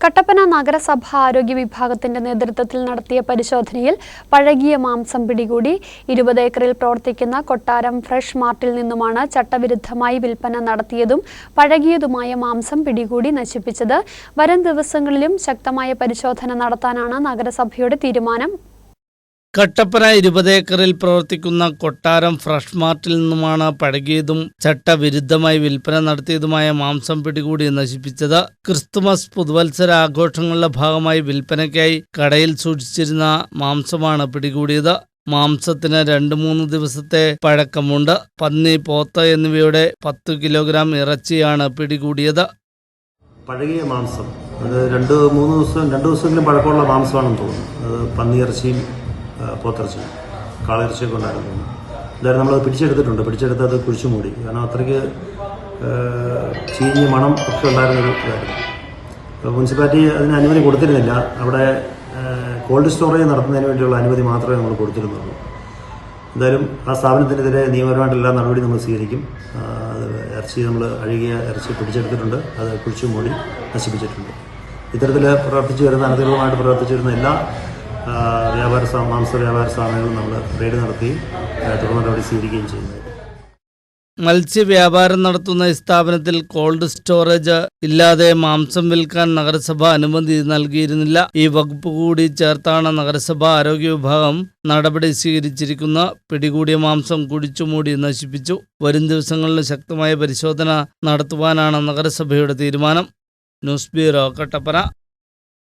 കട്ടപ്പന നഗരസഭ ആരോഗ്യ വിഭാഗത്തിന്റെ നേതൃത്വത്തിൽ നടത്തിയ പരിശോധനയിൽ പഴകിയ മാംസം പിടികൂടി ഇരുപത് ഏക്കറിൽ പ്രവർത്തിക്കുന്ന കൊട്ടാരം ഫ്രഷ് മാർട്ടിൽ നിന്നുമാണ് ചട്ടവിരുദ്ധമായി വിൽപ്പന നടത്തിയതും പഴകിയതുമായ മാംസം പിടികൂടി നശിപ്പിച്ചത്. വരും ദിവസങ്ങളിലും ശക്തമായ പരിശോധന നടത്താനാണ് നഗരസഭയുടെ തീരുമാനം. കട്ടപ്പന ഇരുപത് ഏക്കറിൽ പ്രവർത്തിക്കുന്ന കൊട്ടാരം ഫ്രഷ് മാർട്ടിൽ നിന്നുമാണ് പഴകിയതും ചട്ടവിരുദ്ധമായി വിൽപ്പന നടത്തിയതുമായ മാംസം പിടികൂടി നശിപ്പിച്ചത്. ക്രിസ്തുമസ് പുതുവത്സര ആഘോഷങ്ങളുടെ ഭാഗമായി വിൽപ്പനയ്ക്കായി കടയിൽ സൂക്ഷിച്ചിരുന്ന മാംസമാണ് പിടികൂടിയത്. മാംസത്തിന് രണ്ട് മൂന്ന് ദിവസത്തെ പഴക്കമുണ്ട്. പന്നി പോത്ത എന്നിവയുടെ പത്ത് കിലോഗ്രാം ഇറച്ചിയാണ് പിടികൂടിയത്. പഴകിയ മാംസം. അത് രണ്ട് മൂന്ന് ദിവസം രണ്ട് ദിവസമെങ്കിലും പഴക്കമുള്ള മാംസമാണെന്ന് തോന്നുന്നു. അത് പന്നിയിറച്ചിയും ആ, പോത്തിറച്ചിയും കാളിറച്ചിയൊക്കെ ഉണ്ടായിരുന്നു. എന്തായാലും നമ്മളത് പിടിച്ചെടുത്തിട്ടുണ്ട്. പിടിച്ചെടുത്ത് അത് കുഴിച്ചു മൂടി. കാരണം അത്രയ്ക്ക് ചീഞ്ഞ് മണം ഒക്കെ ഉണ്ടായിരുന്നൊരു ഇതായിരുന്നു. മുനിസിപ്പാലിറ്റി അതിന് അനുമതി കൊടുത്തിരുന്നില്ല. അവിടെ കോൾഡ് സ്റ്റോറേജ് നടത്തുന്നതിന് വേണ്ടിയുള്ള അനുമതി മാത്രമേ നമ്മൾ കൊടുത്തിരുന്നുള്ളൂ. എന്തായാലും ആ സ്ഥാപനത്തിനെതിരെ നിയമപരമായിട്ട് എല്ലാ നടപടി നമ്മൾ സ്വീകരിക്കും. അത് ഇറച്ചി നമ്മൾ അഴുകിയ ഇറച്ചി പിടിച്ചെടുത്തിട്ടുണ്ട്. അത് കുഴിച്ചു മൂടി നശിപ്പിച്ചിട്ടുണ്ട്. ഇത്തരത്തിൽ പ്രവർത്തിച്ചു വരുന്ന അനധികൃതമായിട്ട് പ്രവർത്തിച്ചു വരുന്ന എല്ലാ വ്യാപാര മാംസ വ്യാപാര സ്ഥാപനങ്ങൾ നമ്മൾ റെയ്ഡ് നടത്തി തുടർ നടപടി സ്വീകരിക്കുകയും ചെയ്യുന്നത് മത്സ്യവ്യാപാരം നടത്തുന്ന സ്ഥാപനത്തിൽ കോൾഡ് സ്റ്റോറേജ് ഇല്ലാതെ മാംസം വിൽക്കാൻ നഗരസഭ അനുമതി നൽകിയിരുന്നില്ല. ഈ വകുപ്പ് കൂടി ചേർത്താണ് നഗരസഭ ആരോഗ്യ വിഭാഗം നടപടി സ്വീകരിച്ചിരിക്കുന്ന. പിടികൂടിയ മാംസം കുടിച്ചുമൂടി നശിപ്പിച്ചു. വരും ദിവസങ്ങളിൽ ശക്തമായ പരിശോധന നടത്തുവാനാണ് നഗരസഭയുടെ തീരുമാനം. News bureau Kattappana.